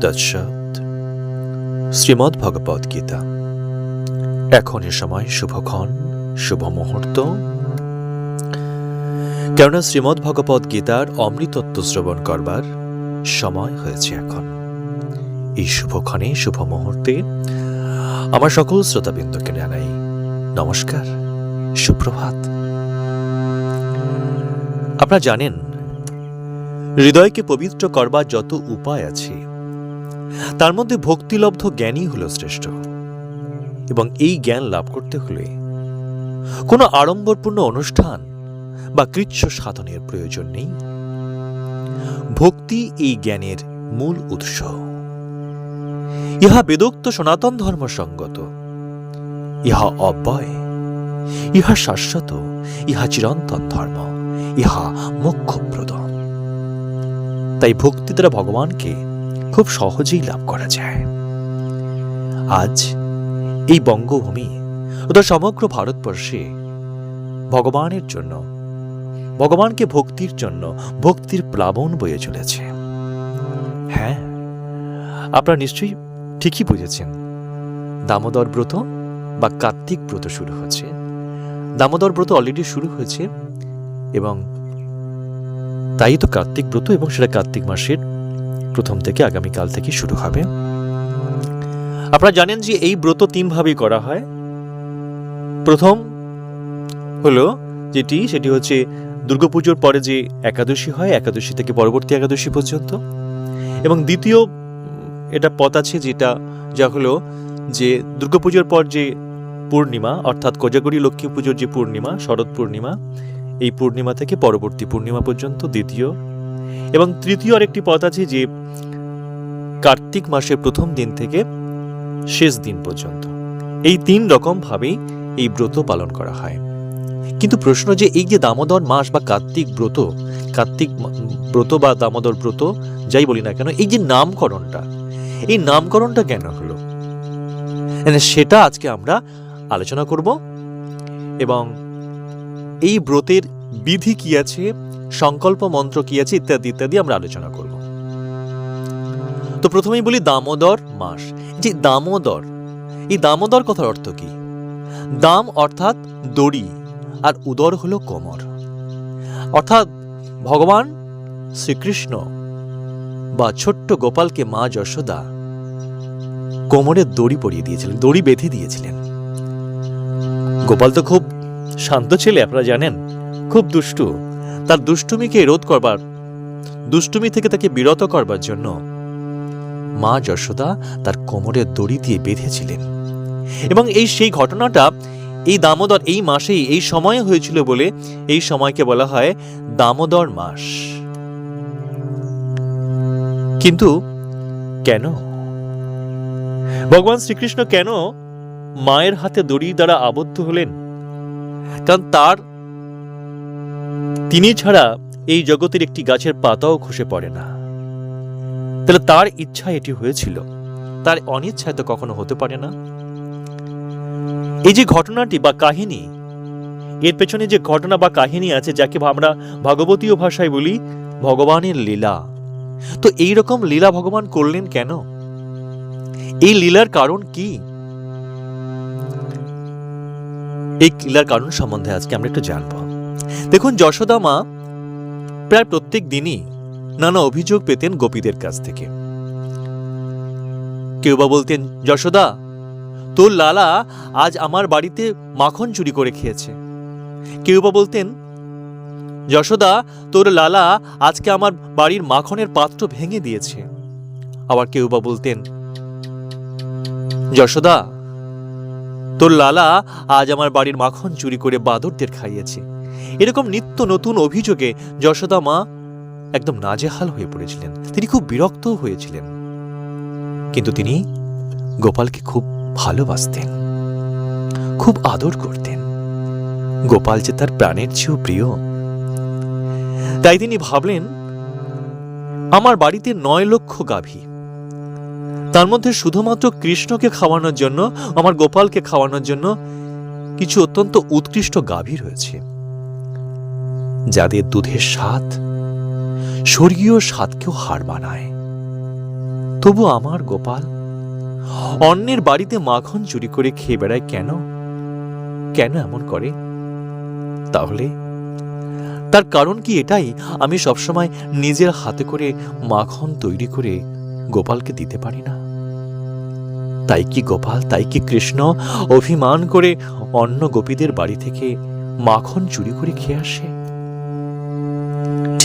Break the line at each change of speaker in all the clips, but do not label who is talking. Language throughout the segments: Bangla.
তৎসৎ শ্রীমদ্ ভগবদ গীতা। এখন এ সময় শুভক্ষণ, শুভ মুহূর্ত। কেননা শ্রীমদ্ ভগবদ গীতার অমৃতত্ব শ্রবণ করবার সময় হয়েছে এখন। এই শুভক্ষণে, শুভ মুহূর্তে আমার সকল শ্রোতাবৃন্দকে জানাই নমস্কার, সুপ্রভাত। আপনারা জানেন, হৃদয়কে পবিত্র করবার যত উপায় আছে তার মধ্যে ভক্তিলব্ধ জ্ঞানই হল শ্রেষ্ঠ। এবং এই জ্ঞান লাভ করতে হলে কোনো আড়ম্বরপূর্ণ অনুষ্ঠান বা কৃচ্ছ সাধনের প্রয়োজন নেই। ভক্তি এই জ্ঞানের মূল উৎস। ইহা বেদোক্ত সনাতন ধর্ম সঙ্গত ইহা অব্যয়। ইহা শাশ্বত। ইহা চিরন্তন ধর্ম। ইহা মোক্ষপ্রদ তাই ভক্তি দ্বারা ভগবানকে খুব সহজেই লাভ করা যায়। আজ এই বঙ্গভূমি তথা সমগ্র ভারতবর্ষে ভগবানের জন্য, ভগবানকে ভক্তির জন্য, ভক্তির প্লাবন বয়ে চলেছে। হ্যাঁ আপনারা নিশ্চয়ই ঠিকই বুঝেছেন। দামোদর ব্রত বা কার্তিক ব্রত শুরু হচ্ছে। দামোদর ব্রত অলরেডি শুরু হয়েছে এবং তাই তো কার্তিক ব্রত এবং সেটা কার্তিক মাসের প্রথম থেকে আগামীকাল থেকে শুরু হবে। আপনারা জানেন যে এই ব্রত তিনভাবেই করা হয়। প্রথম হলো যেটি, সেটি হচ্ছে দুর্গাপুজোর পরে যে একাদশী হয়, একাদশী থেকে পরবর্তী একাদশী পর্যন্ত। এবং দ্বিতীয়, এটা পথ আছে যেটা, যা হলো যে দুর্গাপুজোর পর যে পূর্ণিমা, অর্থাৎ কোজাগরী লক্ষ্মী পুজোর যে পূর্ণিমা, শরৎ পূর্ণিমা, এই পূর্ণিমা থেকে পরবর্তী পূর্ণিমা পর্যন্ত দ্বিতীয় এবং তৃতীয় আরেকটি পথ আছে যে কার্তিক মাসের প্রথম দিন থেকে শেষ দিন পর্যন্ত। এই তিন রকম ভাবেই এই ব্রত পালন করা হয়। কিন্তু প্রশ্ন যে এই যে দামোদর মাস বা কার্তিক ব্রত কার্তিক ব্রত বা দামোদর ব্রত, যাই বলি না কেন, এই যে নামকরণটা, এই নামকরণটা কেন হলো? সেটা আজকে আমরা আলোচনা করব এবং এই ব্রতের বিধি কি আছে সংকল্প, মন্ত্র কি আছে ইত্যাদি ইত্যাদি আমরা আলোচনা করব। তো প্রথমেই বলি দামোদর মাস। যে দামোদর, এই দামোদর কথার অর্থ কি? দাম অর্থাৎ দড়ি, আর উদর হলো কোমর। অর্থাৎ ভগবান শ্রীকৃষ্ণ বা ছোট্ট গোপালকে মা যশোদা কোমরে দড়ি পরিয়ে দিয়েছিলেন, দড়ি বেঁধে দিয়েছিলেন। গোপাল তো খুব শান্ত ছেলে, আপনারা জানেন, খুব দুষ্টু। তার দুষ্টুমিকে রোধ করবার, দুষ্টুমি থেকে তাকে বিরত করবার জন্য মা যশোদা তার কোমরে দড়ি দিয়ে বেঁধেছিলেন। এবং এই সেই ঘটনাটা এই দামোদর এই মাসেই, এই সময়ে হয়েছিল বলে এই সময়কে বলা হয় দামোদর মাস। কিন্তু কেন? ভগবান শ্রীকৃষ্ণ কেন মায়ের হাতে দড়ি দ্বারা আবদ্ধ হলেন? কারণ তার তিনি ছাড়া এই জগতের একটি গাছের পাতাও খসে পড়ে না। তাহলে তার ইচ্ছা এটি হয়েছিল। তার অনিচ্ছায় তো কখনো হতে পারে না। এই যে ঘটনাটি বা কাহিনী, এর পেছনে যে ঘটনা বা কাহিনী আছে, যাকে আমরা ভাগবতীয় ভাষায় বলি ভগবানের লীলা। তো এই রকম লীলা ভগবান করলেন কেন? এই লীলার কারণ কি? এই লীলার কারণ সম্বন্ধে আজকে আমরা একটু জানব। দেখুন, যশোদা মা প্রায় প্রত্যেক দিনই নানা অভিযোগ পেতেন গোপীদের কাছ থেকে। কেউ বা বলতেন, যশোদা, তোর লালা আজ আমার বাড়িতে মাখন চুরি করে খেয়েছে। কেউ বা বলতেন, যশোদা, তোর লালা আজকে আমার বাড়ির মাখনের পাত্র ভেঙে দিয়েছে। আবার কেউ বা বলতেন, যশোদা, তোর লালা আজ আমার বাড়ির মাখন চুরি করে বাদরদের খাইয়েছে। এরকম নিত্য নতুন অভিযোগে যশোদা মা একদম নাজেহাল হয়ে পড়েছিলেন। তিনি খুব বিরক্ত হয়েছিলেন। কিন্তু তিনি গোপালকে খুব ভালোবাসতেন, খুব আদর করতেন। গোপাল যে তার প্রাণের চেয়েও প্রিয়। তাই তিনি ভাবলেন, আমার বাড়িতে নয় লক্ষ গাভী। তার মধ্যে শুধুমাত্র কৃষ্ণকে খাওয়ানোর জন্য, আমার গোপালকে খাওয়ানোর জন্য কিছু অত্যন্ত উৎকৃষ্ট গাভী রয়েছে। যাদের দুধের স্বাদ, স্বর্গীয় স্বাদকেও হার মানায়। তবু আমার গোপাল, অন্যের বাড়িতে মাখন চুরি করে খেয়ে বেড়ায় কেন? কেন এমন করে? তাহলে তার কারণ কি এটাই? আমি সবসময় নিজের হাতে করে মাখন তৈরি করে গোপালকে দিতে পারি না। তাই কি গোপাল, তাই কি কৃষ্ণ অভিমান করে অন্য গোপীদের বাড়ি থেকে মাখন চুরি করে খেয়ে আসে?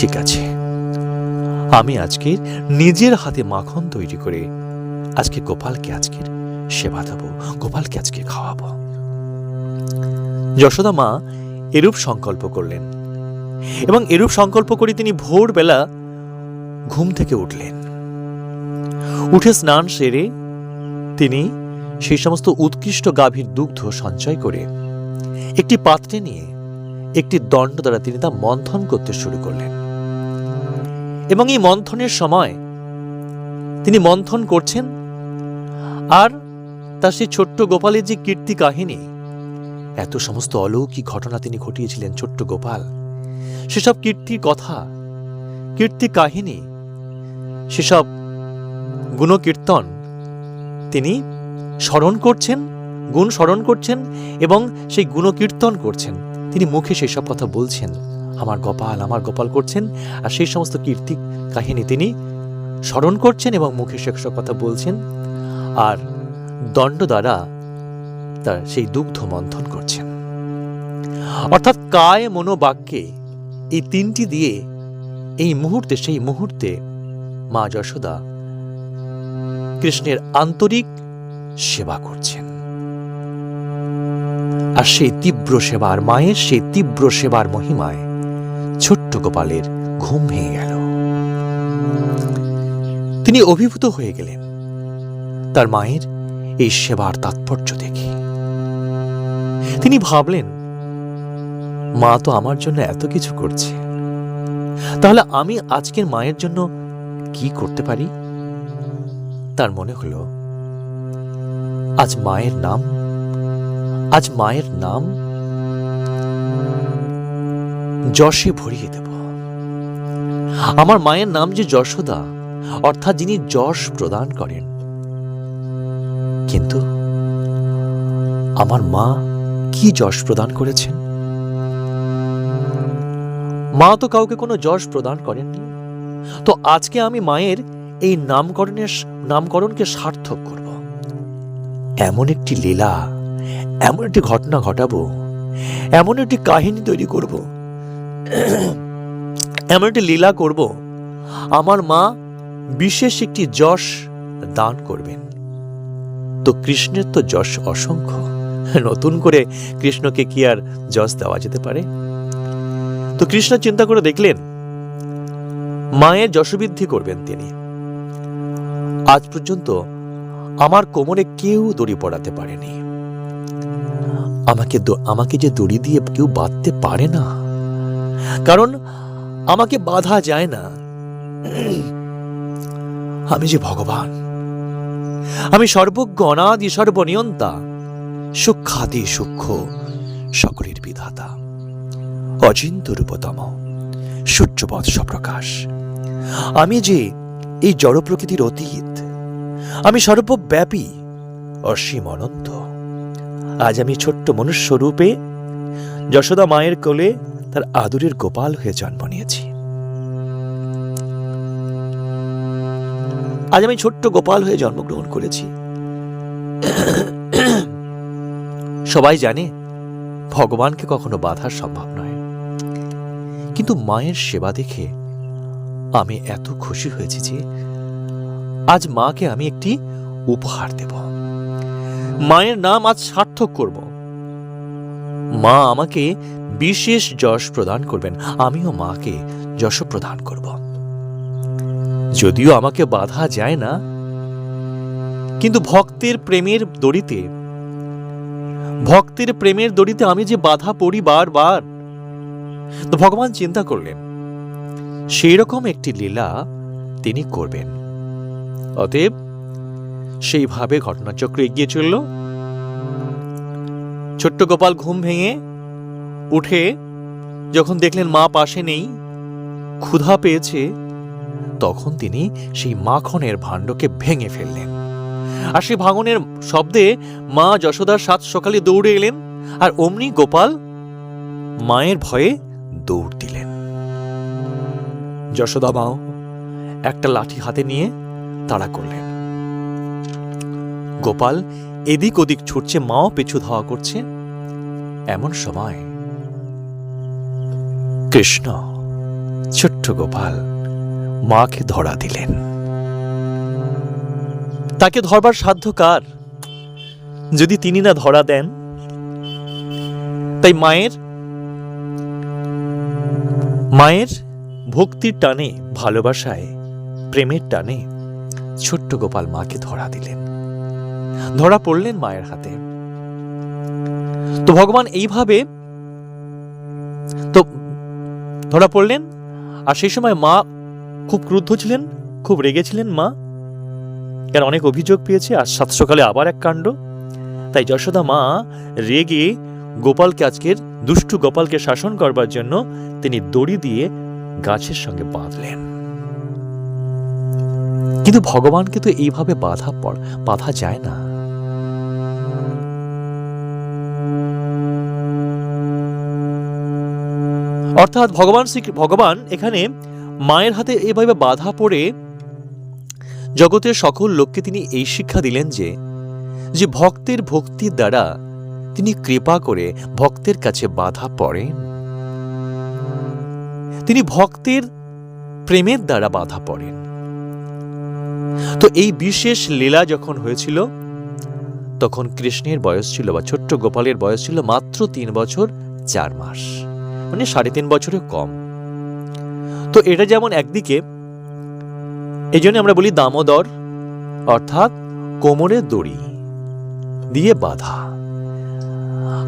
ঠিক আছে। আমি আজকে নিজের হাতে মাখন তৈরি করে আজকে গোপালকে আজকের সেবা দেবো, গোপালকে আজকে খাওয়াবো। যশোদা মা এরূপ সংকল্প করলেন এবং এরূপ সংকল্প করে তিনি ভোরবেলা ঘুম থেকে উঠলেন। উঠে স্নান সেরে তিনি সেই সমস্ত উৎকৃষ্ট গাভীর দুগ্ধ সঞ্চয় করে একটি পাত্রে নিয়ে একটি দণ্ড দ্বারা তিনি তা মন্থন করতে শুরু করলেন। এবং এই মন্থনের সময় তিনি মন্থন করছেন আর তার সেই ছোট্ট গোপালের যে কীর্তি কাহিনী, এত সমস্ত অলৌকিক ঘটনা তিনি ঘটিয়েছিলেন ছোট্ট গোপাল। সেসব কীর্তির কথা, কীর্তি কাহিনী, সেসব গুণকীর্তন তিনি স্মরণ করছেন, গুণ স্মরণ করছেন এবং সেই গুণকীর্তন করছেন। তিনি মুখে সেসব কথা বলছেন। আমার গোপাল আমার গোপাল করছেন। আর সেই সমস্ত কীর্তি কাহিনী তিনি স্মরণ করছেন এবং মুখে সেসব কথা বলছেন। আর দণ্ড দ্বারা তার সেই দুগ্ধ মন্থন করছেন। অর্থাৎ কায় মনোবাক্যে এই তিনটি দিয়ে এই মুহূর্তে, সেই মুহূর্তে মা যশোদা কৃষ্ণের আন্তরিক সেবা করছেন। আর সেই তীব্র সেবার মায়ের, সেই তীব্র সেবার মহিমায় ছোট্ট গোপালের ঘুম ভেঙে গেল। তিনি অভিভূত হয়ে গেলেন। তার মায়ের এই সেবার তাৎপর্য দেখে। তিনি ভাবলেন, মা তো আমার জন্য এত কিছু করছে। তাহলে আমি আজকের মায়ের জন্য কি করতে পারি? তার মনে হলো, আজ মায়ের নাম, আজ মায়ের নাম যশে ভরিয়ে দেব। আমার মায়ের নাম যে যশোদা, অর্থাৎ যিনি যশ প্রদান করেন। কিন্তু আমার মা কি যশ প্রদান করেছেন? মা তো কাউকে কোনো যশ প্রদান করেননি। তো আজকে আমি মায়ের এই নামকরণের নামকরণকে সার্থক করব। এমন একটি লীলা, এমন একটি ঘটনা ঘটাবো, এমন একটি কাহিনী তৈরি করব এমন একটি লীলা করব, আমার মা বিশেষ একটি যশ দান করবেন। তো কৃষ্ণের তো যশ অসংখ্য। নতুন করে কৃষ্ণকে কি আর যশ দেওয়া যেতে পারে? তো কৃষ্ণ চিন্তা করে দেখলেন, মায়ের যশবৃদ্ধি করবেন তিনি। আজ পর্যন্ত আমার কোমরে কেউ দড়ি পড়াতে পারেনি। আমাকে আমাকে যে দড়ি দিয়ে কেউ বাঁধতে পারে না। কারণ আমাকে বাধা যায় না। আমি যে ভগবান। আমি সর্বজ্ঞ, অনাদি, সর্বনিয়ন্তা সূক্ষাদি সূক্ষ্ম, সকলের বিধাতা। অচিন্ত রূপতম সূর্যবৎ প্রকাশ আমি যে এই জড় প্রকৃতির অতীত, আমি সর্বব্যাপী, অসীম অনন্ত। আজ আমি ছোট্ট মনুষ্য রূপে যশোদা মায়ের কোলে তার আদুরের গোপাল হয়ে জন্ম নিয়েছি। আজ আমি ছোট্ট গোপাল হয়ে জন্মগ্রহণ করেছি। সবাই জানে, ভগবানকে কখনো বাধা সম্ভব নয়। কিন্তু মায়ের সেবা দেখে আমি এত খুশি হয়েছি যে আজ মাকে আমি একটি উপহার দেব। মায়ের নাম আজ সার্থক করব। মা আমাকে বিশেষ যশ প্রদান করবেন। আমিও মাকে যশ প্রদান করব। যদিও আমাকে বাধা যায় না, কিন্তু ভক্তের প্রেমের দড়িতে, ভক্তের প্রেমের দড়িতে আমি যে বাধা পড়ি বারবার, তো ভগবান চিন্তা করলেন সেই রকম একটি লীলা তিনি করবেন। অতএব সেইভাবে ঘটনাচক্র এগিয়ে চলল। ছোট্ট গোপাল ঘুম ভেঙে উঠে যখন দেখলেন মা পাশে নেই, ক্ষুধা পেয়েছে, তখন তিনি সেই মাখনের ভাণ্ডকে ভেঙে ফেললেন। আর সেই ভাঙনের শব্দে মা যশোদার সাত সকালে দৌড়ে এলেন আর অমনি গোপাল মায়ের ভয়ে দৌড় দিলেন। যশোদা মাও একটা লাঠি হাতে নিয়ে তাড়া করলেন। গোপাল এদিক ওদিক ছুটছে, মাও পিছু ধাওয়া করছে। এমন সময় কৃষ্ণ ছোট্ট গোপাল মাকে ধরা দিলেন। তাকে ধরবার সাধ্য কার? যদি তিনি না ধরা দেন, তাই মায়ের মায়ের ভক্তির টানে, ভালোবাসায়, প্রেমের টানে ছোট্ট গোপাল মাকে ধরা দিলেন। ধরা পড়লেন মায়ের হাতে। তো ভগবান এইভাবে তো ধরা পড়লেন, আর সেই সময় মা খুব ক্রুদ্ধ ছিলেন, খুব রেগেছিলেন মা। কারণ অনেক অভিযোগ পেয়েছে আর সাত সকালে আবার এক কাণ্ড। তাই যশোদা মা রেগে গোপালকে আজকের দুষ্টু গোপালকে শাসন করবার জন্য তিনি দড়ি দিয়ে গাছের সঙ্গে বাঁধলেন। কিন্তু ভগবানকে তো এইভাবে বাধা বাধা যায় না। অর্থাৎ ভগবান শ্রী ভগবান এখানে মায়ের হাতে এভাবে বাধা পড়ে জগতের সকল লোককে তিনি এই শিক্ষা দিলেন যে যে ভক্তের ভক্তির দ্বারা তিনি কৃপা করে ভক্তের কাছে বাধা পড়েন তিনি ভক্তের প্রেমের দ্বারা বাধা পড়েন। তো এই বিশেষ লীলা যখন হয়েছিল, তখন কৃষ্ণের বয়স ছিল বা ছোট্ট গোপালের বয়স ছিল মাত্র তিন বছর চার মাস। মানে সাড়ে তিন বছরের কম। তো এটা যেমন একদিকে এই জন্য আমরা বলি দামোদর, অর্থাৎ কোমরের দড়ি দিয়ে বাধা।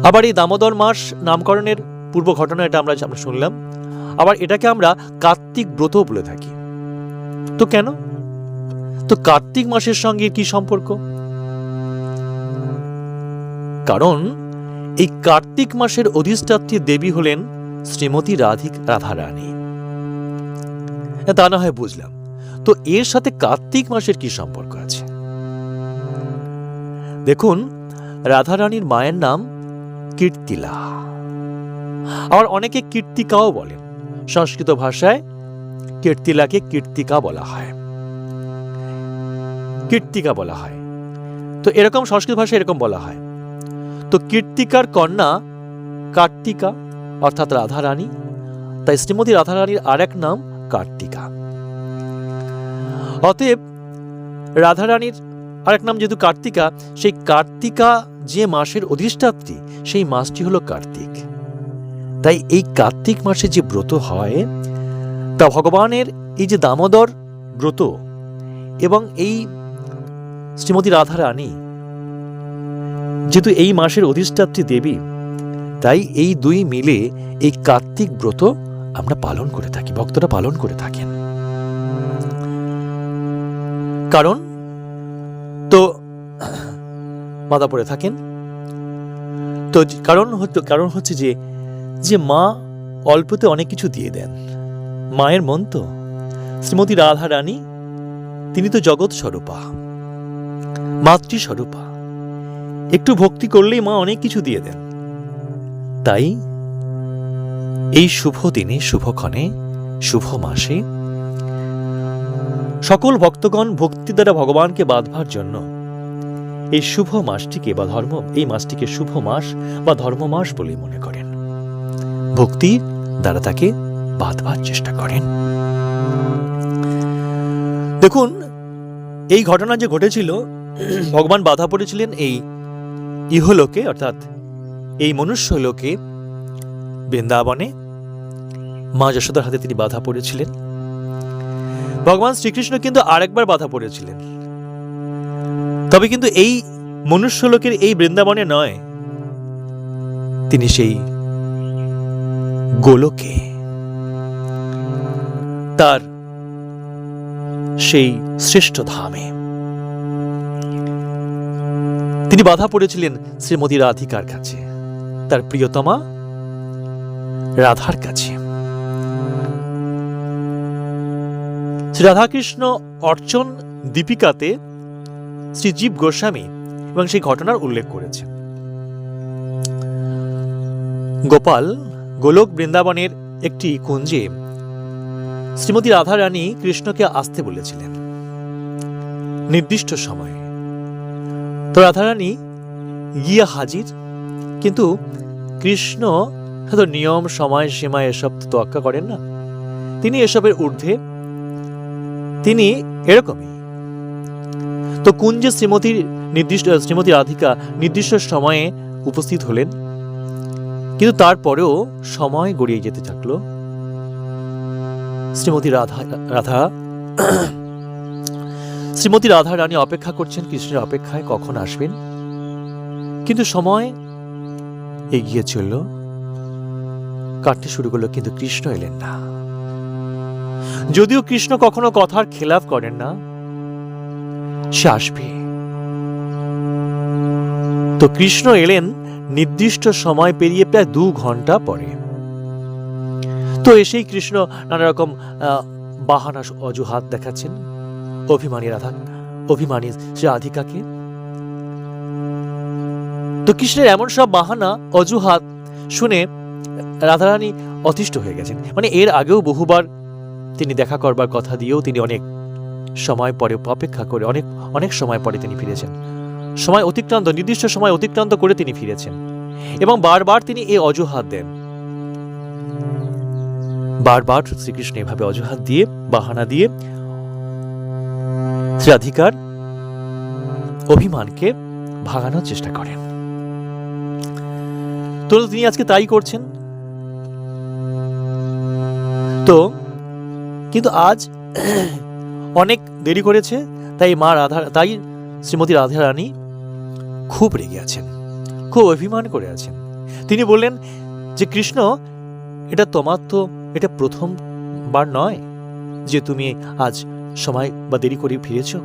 আবার এই দামোদর মাস নামকরণের পূর্ব ঘটনা এটা আমরা আমরা শুনলাম। আবার এটাকে আমরা কার্তিক ব্রত বলে থাকি। তো কেন? তো কার্তিক মাসের সঙ্গে কি সম্পর্ক? কারণ এই কার্তিক মাসের অধিষ্ঠাত্রী দেবী হলেন শ্রীমতী রাধিক রাধারানী। তা না হয় বুঝলাম। তো এর সাথে কার্তিক মাসের কি সম্পর্ক আছে? দেখুন, রাধারানীর মায়ের নাম কীর্তিলা। আবার অনেকে কীর্তিকাও বলেন। সংস্কৃত ভাষায় কীর্তিলাকে কীর্তিকা বলা হয়। কীর্তিকা বলা হয়। তো এরকম সংস্কৃত ভাষায় এরকম বলা হয়। তো কীর্তিকার কন্যা কার্তিকা অর্থাৎ রাধারানী। তাই শ্রীমতী রাধারানীর আর এক নাম কার্তিকা। অতএব রাধারানীর আরেক নাম যেহেতু কার্তিকা, সেই কার্তিকা যে মাসের অধিষ্ঠাত্রী, সেই মাসটি হলো কার্তিক। তাই এই কার্তিক মাসে যে ব্রত হয়, তা ভগবানের এই যে দামোদর ব্রত এবং এই শ্রীমতী রাধারানী, যেহেতু এই মাসের অধিষ্ঠাত্রী দেবী তাই এই দুই মিলে এই কার্তিক ব্রত আমরা পালন করে থাকি, ভক্তরা পালন করে থাকেন। কারণ, তো মাথা পড়ে থাকেন। তো কারণ হচ্ছে কারণ হচ্ছে যে যে মা অল্পতে অনেক কিছু দিয়ে দেন। মায়ের মন তো। শ্রীমতী রাধা রানী তিনি তো জগৎ স্বরূপা মাতৃ স্বরূপা একটু ভক্তি করলেই মা অনেক কিছু দিয়ে দেন। তাই এই শুভ দিনে শুভক্ষণে শুভ মাসে সকল ভক্তগণ ভক্তি দ্বারা ভগবানকে বাঁধবার জন্য এই শুভ মাসটিকে বা ধর্ম, এই মাসটিকে শুভ মাস বা ধর্ম মাস বলে মনে করেন। ভক্তি দ্বারা তাকে বাঁধবার চেষ্টা করেন। দেখুন, এই ঘটনা যে ঘটেছিল, ভগবান বাধা পড়েছিলেন এই ইহলোকে, অর্থাৎ এই মনুষ্য লোকে বৃন্দাবনে মা যশোদার হাতে তিনি বাধা পড়েছিলেন। ভগবান শ্রীকৃষ্ণ কিন্তু আরেকবার বাধা পড়েছিলেন। তবে কিন্তু এই মনুষ্য লোকের এই বৃন্দাবনে নয়, তিনি সেই গোলকে, তার সেই শ্রেষ্ঠ ধামে। তিনি বাধা পড়েছিলেন শ্রীমতী রাধিকার কাছে। তার প্রিয়তমা রাধার কাছে। শ্রী রাধাকৃষ্ণ অর্চন দীপিকাতে শ্রী জীব গোস্বামী এবং সেই ঘটনার উল্লেখ করেছে গোপাল গোলক বৃন্দাবনের একটি কুঞ্জে শ্রীমতী রাধা রানী কৃষ্ণকে আসতে বলেছিলেন। নির্দিষ্ট সময়ে। তো রাধারানী গিয়ে হাজির, কিন্তু কৃষ্ণ হয়তো নিয়ম, সময়, সীমা এসব তো তোয়াক্কা করেন না। তিনি এসবের ঊর্ধ্বে, তিনি এরকমই। তো কুঞ্জে শ্রীমতীর নির্দিষ্ট, শ্রীমতী রাধিকা নির্দিষ্ট সময়ে উপস্থিত হলেন, কিন্তু তারপরেও সময় গড়িয়ে যেতে থাকল। শ্রীমতী রাধা রাধা, শ্রীমতী রাধা রানী অপেক্ষা করছেন, কৃষ্ণের অপেক্ষায় কখন আসবেন? কিন্তু সময় এগিয়ে চলল। কাটতে শুরু করল কিন্তু কৃষ্ণ এলেন না। যদিও কৃষ্ণ কখনো কথার খেলাফ করেন না, সে আসবে। তো কৃষ্ণ এলেন নির্দিষ্ট সময় পেরিয়ে প্রায় দু ঘণ্টা পরে। তো এসেই কৃষ্ণ নানা রকম বাহানা, অজুহাত দেখাচ্ছেন। অভিমানী রাধা, অভিমানী শ্রী রাধিকাকে। তো কৃষ্ণের এমন সব বাহানা, অজুহাত শুনে রাধারানী অতিষ্ঠ হয়ে গেছেন। মানে এর আগেও বহুবার তিনি দেখা করবার কথা দিয়েও তিনি অনেক সময় পরে অপেক্ষা করে, অনেক অনেক সময় পরে তিনি ফিরেছেন। সময় অতিক্রান্ত, নির্দিষ্ট সময় অতিক্রান্ত করে তিনি ফিরেছেন। এবং বারবার তিনি এই অজুহাত দেন। বারবার শ্রীকৃষ্ণ এভাবে অজুহাত দিয়ে, বাহানা দিয়ে রাধিকার অভিমানকে ভাগানোর চেষ্টা করেন। তো তিনি আজকে তাই করছেন। তো, কিন্তু আজ অনেক দেরি করেছে, তাই মা রাধা, তাই শ্রীমতী রাধা রানী খুব রেগে আছেন, খুব অভিমান করে আছেন। তিনি বললেন যে, কৃষ্ণ, এটা তোমার তো, এটা প্রথমবার নয় যে তুমি আজ সময় বা দেরি করে ফিরেছ।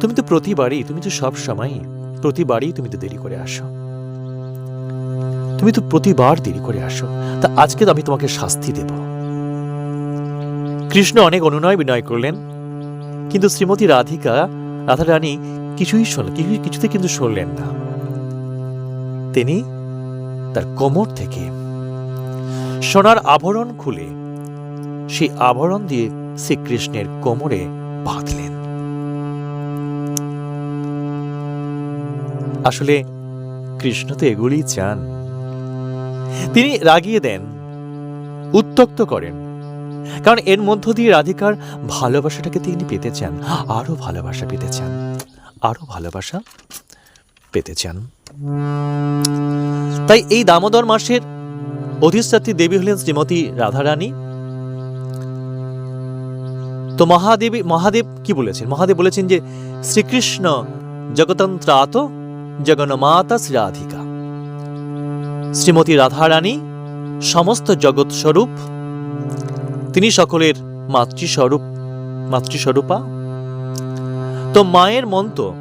তুমি তো প্রতিবারই, তুমি তো সব সময়ই, প্রতিবারই তুমি তো দেরি করে আসো। তুমি তো প্রতিবার দেরি করে আসো। তা আজকে আমি তোমাকে শাস্তি দেব। কৃষ্ণ অনেক অনুনয় বিনয় করলেন। কিন্তু শ্রীমতী রাধিকা রাধা রানী কিছুই কিছুই কিছুতে কিন্তু শুনলেন না। তিনি তার কোমর থেকে সোনার আভরণ খুলে সেই আভরণ দিয়ে শ্রীকৃষ্ণের কোমরে বাঁধলেন। আসলে কৃষ্ণ তো এগুলি চান। তিনি রাগিয়ে দেন উত্তক্ত করেন। কারণ এর মধ্য দিয়ে রাধিকার ভালোবাসাটাকে তিনি পেতে চান আরও ভালোবাসা পেতে চান আরও ভালোবাসা পেতে চান। তাই এই দামোদর মাসের অধিষ্ঠাত্রী দেবী হলেন শ্রীমতী রাধারানী। তো মহাদেবী, মহাদেব কি বলেছেন? মহাদেব বলেছেন যে শ্রীকৃষ্ণ জগতন্ত্রাত জগন্মাতা শ্রী রাধিকা। শ্রীমতী রাধারানী, সমস্ত জগৎ স্বরূপ তিনি সকলের মাতৃস্বরূপ, মাতৃস্বরূপা। তো মায়ের মন তো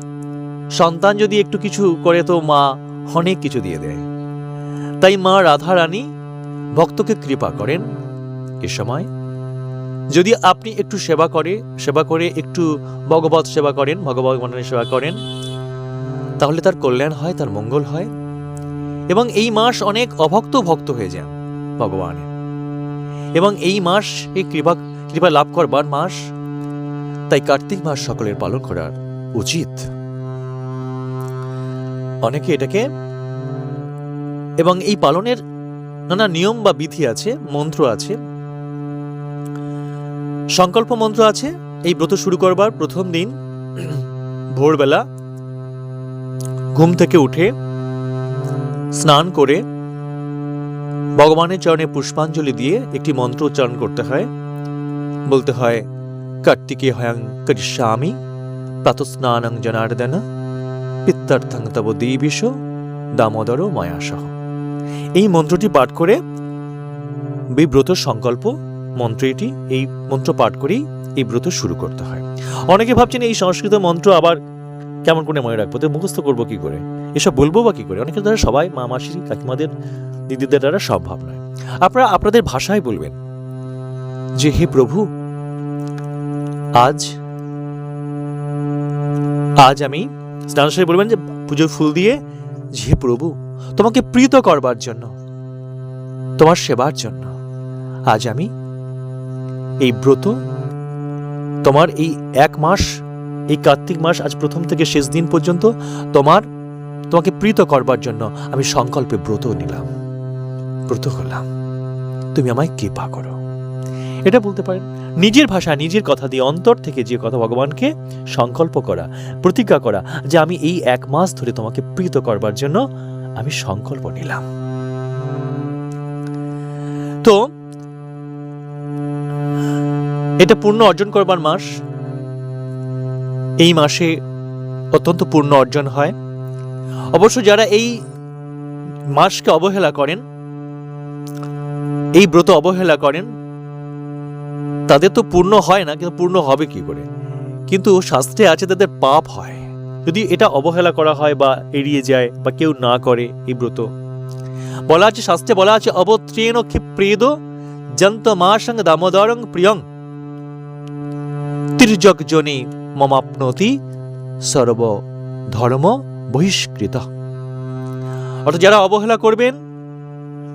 সন্তান যদি একটু কিছু করে তো মা অনেক কিছু দিয়ে দেয়। তাই মা রাধারানী ভক্তকে কৃপা করেন এ সময়। যদি আপনি একটু সেবা করে সেবা করে একটু ভগবত সেবা করেন ভগবানের সেবা করেন, তাহলে তার কল্যাণ হয়, তার মঙ্গল হয়। এবং এই মাস অনেক অভক্ত ভক্ত হয়ে যান ভগবানের। এবং এই মাস এই কৃপা কৃপা লাভ করবার মাস, তাই কার্তিক মাস সকলের পালন করার উচিত। অনেকে এটাকে, এবং এই পালনের নানা নিয়ম বা বিধি আছে, মন্ত্র আছে, সংকল্প মন্ত্র আছে, এই ব্রত শুরু করবার প্রথম দিন, ভোরবেলা, ঘুম থেকে উঠে স্নান করে ভগবানের চরণে পুষ্পাঞ্জলি দিয়ে একটি মন্ত্র উচ্চারণ করতে হয়। বলতে হয়, কার্তিকে হয়াং করিষ্যামি, প্রাতস্নানং জনার্দন, পিত্তার্থং তব দেবীশ দামোদর মায়াসহ। এই মন্ত্রটি পাঠ করে বিব্রত ব্রত সংকল্প, মন্ত্রটি, এই মন্ত্র পাঠ করেই এই ব্রত শুরু করতে হয়। অনেকে ভাবছেন এই সংস্কৃত মন্ত্র আবার কেমন করে মনে রাখব? তো মুখস্থ করব কি করে? এসব বলব বা কি করে? অনেকের দ্বারা সবাই মা মাসি কাকিমাদের, দিদিদের দ্বারা সম্ভব নয়। আপনারা আপনাদের ভাষায় বলবেন যে, হে প্রভু, আজ আজ আমি স্নান বলবেন যে, পুজোর ফুল দিয়ে যে প্রভু, তোমাকে প্রীত করবার জন্য, তোমার সেবার জন্য, আজ আমি এই ব্রত, তোমার এই এক মাস, এই কার্তিক মাস আজ প্রথম থেকে শেষ দিন পর্যন্ত তোমার তোমাকে প্রীত করবার জন্য আমি সংকল্পে ব্রত নিলাম। ব্রত করলাম। তুমি আমায় কৃপা করো। এটা বলতে পারেন, নিজের ভাষা নিজের কথা দিয়ে অন্তর থেকে যে কথা ভগবানকে সংকল্প করা, প্রতিজ্ঞা করা, যে আমি এই এক মাস ধরে তোমাকে প্রীত করবার জন্য আমি সংকল্প নিলাম। তো, এটা পূর্ণ অর্জন করবার মাস। এই মাসে অত্যন্ত পূর্ণ অর্জন হয়। অবশ্য যারা এই মাসকে অবহেলা করেন, এই ব্রত অবহেলা করেন, তাদের তো পূর্ণ হয় না, কিন্তু পূর্ণ হবে কি করে? কিন্তু শাস্ত্রে আছে তাদের পাপ হয়। যদি এটা অবহেলা করা হয় বা এড়িয়ে যায় বা কেউ না করে এই ব্রত। বলা আছে, শাস্ত্রে বলা আছে, অবত্রেণ ক্ষিপ্রেদ জন্ত মাসং দামোদরং প্রিয়ং। তির্যক জনে মমাপ্নতি সর্ব ধর্ম বহিষ্কৃত। অর্থাৎ যারা অবহেলা করবেন,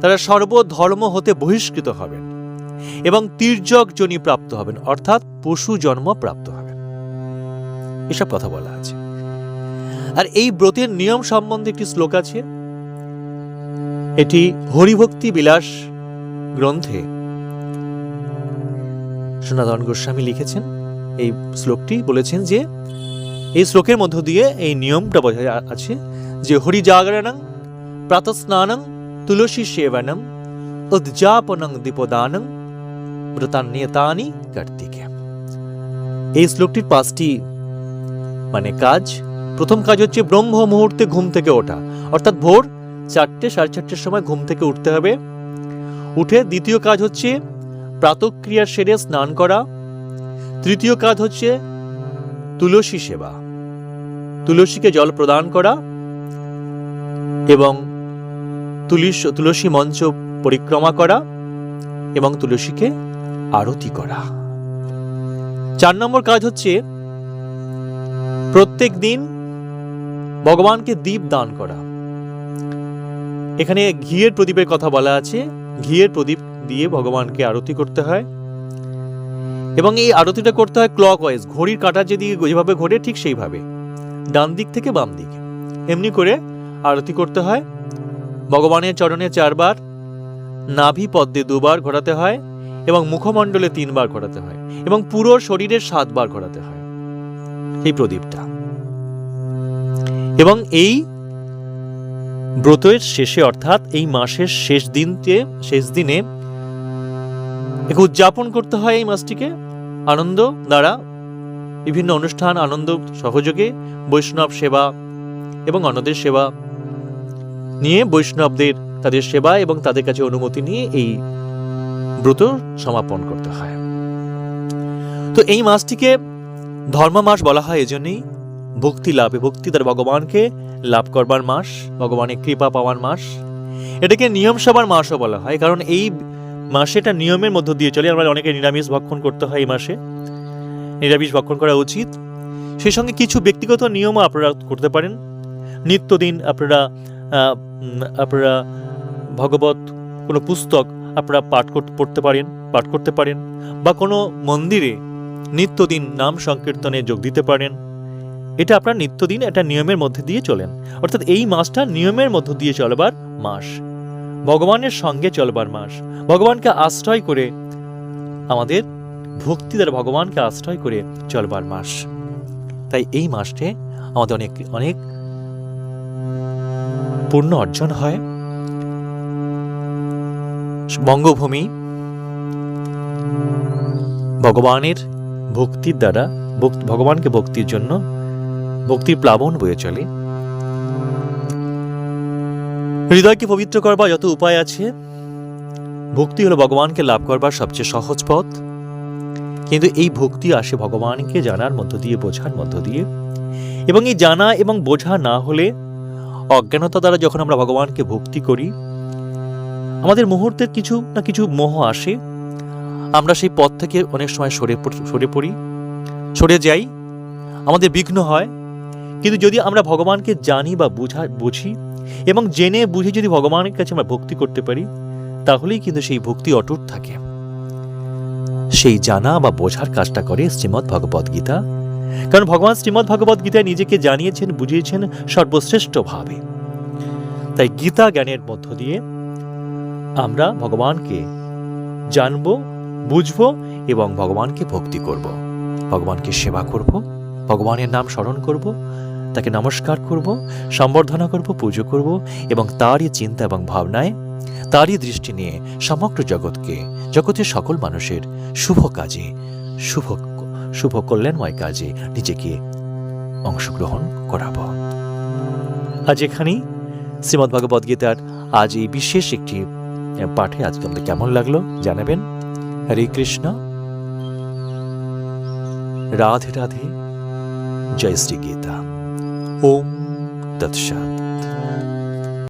তারা সর্বধর্ম হতে বহিষ্কৃত হবেন এবং তির্যক জনি প্রাপ্ত হবেন, অর্থাৎ পশু জন্ম প্রাপ্ত হবেন। এসব কথা বলা আছে। আর এই ব্রতের নিয়ম সম্বন্ধে একটি শ্লোক আছে। এটি হরিভক্তি বিলাস গ্রন্থে সনাতন গোস্বামী লিখেছেন। এই শ্লোকটি বলেছেন যে এই শ্লোকের মধ্য দিয়ে এই নিয়মটা বোঝা আছে যে হরি জাগরণং প্রাতস্নানং তুলসী সেবনম উদযাপনং দীপদানং ব্রতান্যতানি কার্তিকে। এই শ্লোকটির পাঁচটি মানে কাজ। প্রথম কাজ হচ্ছে ব্রহ্ম মুহূর্তে ঘুম থেকে ওঠা। অর্থাৎ ভোর চারটে সাড়ে চারটের সময় ঘুম থেকে উঠতে হবে। উঠে দ্বিতীয় কাজ হচ্ছে প্রাতক্রিয়া সেরে স্নান করা। তৃতীয় কাজ হচ্ছে তুলসী সেবা। তুলসীকে জল প্রদান করা এবং তুলসী মঞ্চ পরিক্রমা করা এবং তুলসীকে আরতি করা। চার নম্বর কাজ হচ্ছে প্রত্যেক দিন ভগবানকে দীপ দান করা। এখানে ঘিয়ের প্রদীপের কথা বলা আছে। ঘিয়ের প্রদীপ দিয়ে ভগবানকে আরতি করতে হয় এবং এই আরতিটা করতে হয় ক্লক ওয়াইজ ঘড়ির কাঁটা যদি যেভাবে ঘোরে ঠিক সেইভাবে। ডান দিক থেকে বাম দিকে। এমনি করে আরতি করতে হয়। ভগবানের চরণে চারবার, নাভি পদ্মে দুবার ঘোরাতে হয় এবং মুখমণ্ডলে তিনবার ঘোরাতে হয় এবং পুরো শরীরে সাতবার ঘোরাতে হয়। এই প্রদীপটা। এবং এই ব্রতের শেষে অর্থাৎ এই মাসের শেষ দিনতে, শেষ দিনে উদযাপন করতে হয় এই মাসটিকে। আনন্দ দ্বারা বিভিন্ন অনুষ্ঠান, আনন্দ, সহযোগে, বৈষ্ণব সেবা এবং অন্যদের সেবা নিয়ে বৈষ্ণবদের তাদের সেবা এবং তাদের কাছে অনুমতি নিয়ে এই ব্রত সমাপন করতে হয়। তো এই মাসটিকে ধর্ম মাস বলা হয় এজন্যই। ভক্তি লাভে ভক্তি তার ভগবানকে লাভ করবার মাস, ভগবানের কৃপা পাওয়ার মাস। এটাকে নিয়ম সবার মাসও বলা হয়, কারণ এই মাসে এটা নিয়মের মধ্য দিয়ে চলে। আমরা অনেকে নিরামিষ ভক্ষণ করতে হয় এই মাসে। নিরামিষ ভক্ষণ করা উচিত। সেই সঙ্গে কিছু ব্যক্তিগত নিয়মও আপনারা করতে পারেন। নিত্যদিন আপনারা আপনারা ভগবত কোনো পুস্তক আপনারা পাঠ পড়তে পারেন, পাঠ করতে পারেন বা কোনো মন্দিরে নিত্যদিন নাম সংকীর্তনে যোগ দিতে পারেন। এটা আপনার নিত্যদিন একটা নিয়মের মধ্যে দিয়ে চলেন। অর্থাৎ এই মাসটা নিয়মের মধ্য দিয়ে চলবার মাস। ভগবানের সঙ্গে চলবার মাস। ভগবানকে আশ্রয় করে আমাদের ভক্তি দ্বারা ভগবানকে আশ্রয় করে চলবার মাস। তাই এই মাসটে আমাদের অনেক অনেক পূর্ণ অর্জন হয়। বঙ্গভূমি ভগবানের ভক্তির দ্বারা ভগবানকে ভক্তির জন্য ভক্তির প্লাবন বয়ে চলে। হৃদয়কে পবিত্র করবার যত উপায় আছে, ভক্তি হলো ভগবানকে লাভ করবার সবচেয়ে সহজ পথ। কিন্তু এই ভক্তি আসে ভগবানকে জানার মধ্য দিয়ে, বোঝার মধ্য দিয়ে। এবং এই জানা এবং বোঝা না হলে অজ্ঞানতা দ্বারা যখন আমরা ভগবানকে ভক্তি করি, আমাদের মুহূর্তের কিছু না কিছু মোহ আসে। আমরা সেই পথ থেকে অনেক সময় সরে সরে পড়ি, সরে যাই। আমাদের বিঘ্ন হয়। কিন্তু যদি আমরা ভগবানকে জানি বা বুঝা, বুঝি এবং জেনে বুঝে যদি ভগবানের কাছে আমরা ভক্তি করতে পারি, তাহলেই কিন্তু সেই ভক্তি অটুট থাকে। সেই জানা বা বোঝার কাজটা করে শ্রীমদ্ ভগবদ গীতা। কারণ ভগবান শ্রীমদ্ ভগবদ গীতায় নিজেকে জানিয়েছেন, বুঝিয়েছেন সর্বশ্রেষ্ঠভাবে তাই গীতা জ্ঞানের মধ্য দিয়ে আমরা ভগবানকে জানব, বুঝব এবং ভগবানকে ভক্তি করব। ভগবানকে সেবা করব, ভগবানের নাম স্মরণ করব, তাকে নমস্কার করব, সম্বর্ধনা করব, পুজো করব এবং তারই চিন্তা এবং ভাবনায় তারই দৃষ্টি নিয়ে সমগ্র জগৎকে, জগতের সকল মানুষের শুভ কাজে, শুভ শুভ কল্যাণময় কাজে নিজেকে অংশগ্রহণ করাব। আজ এখানেই শ্রীমদ্ ভগবদ গীতার আজ এই বিশেষ একটি পাঠে আজকে আমাদের কেমন লাগল জানাবেন। হরে কৃষ্ণ। রাধে রাধে। জয় শ্রী গীতা। ওম তৎসাৎ।